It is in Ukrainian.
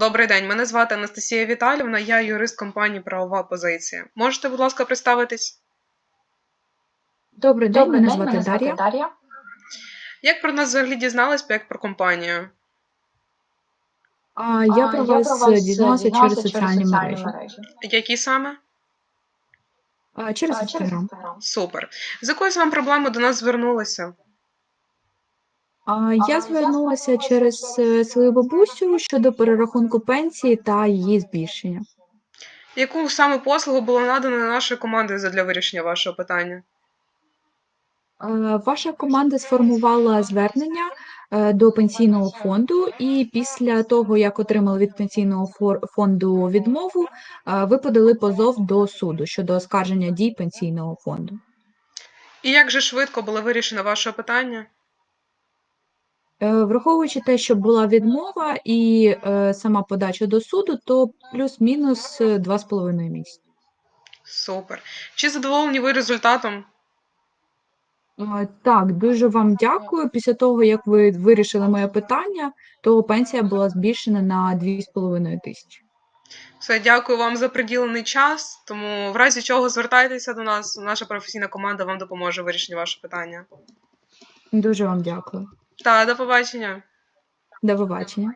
Добрий день, мене звати Анастасія Віталівна, я юрист компанії Правова позиція. Можете, будь ласка, представитись? Добрий день, Добрий мене день, звати мене Дар'я. Дар'я. Як про нас взагалі дізнались, як про компанію? А, я про вас дізналася через соціальні мережі. Які саме? А, через А, Інстаграм. Супер. З якою саме проблемою до нас звернулися? Я звернулася через е, свою бабусю щодо перерахунку пенсії та її збільшення. Яку саме послугу було надано нашою командою для вирішення вашого питання? Е, Ваша команда сформувала звернення е, до пенсійного фонду, і після того, як отримали від пенсійного фонду відмову, е, ви подали позов до суду щодо оскарження дій пенсійного фонду. І як же швидко було вирішено ваше питання? Е, Враховуючи те, що була відмова і е, сама подача до суду, то плюс-мінус е, два з половиною місяці. Супер. Чи задоволені ви результатом? Е, Так, дуже вам дякую. Після того, як ви вирішили моє питання, то пенсія була збільшена на 2,5 тисячі. Все, дякую вам за приділений час. Тому в разі чого звертайтеся до нас. Наша професійна команда вам допоможе в вирішенні вашого питання. Дуже вам дякую. Та до побачення. До побачення.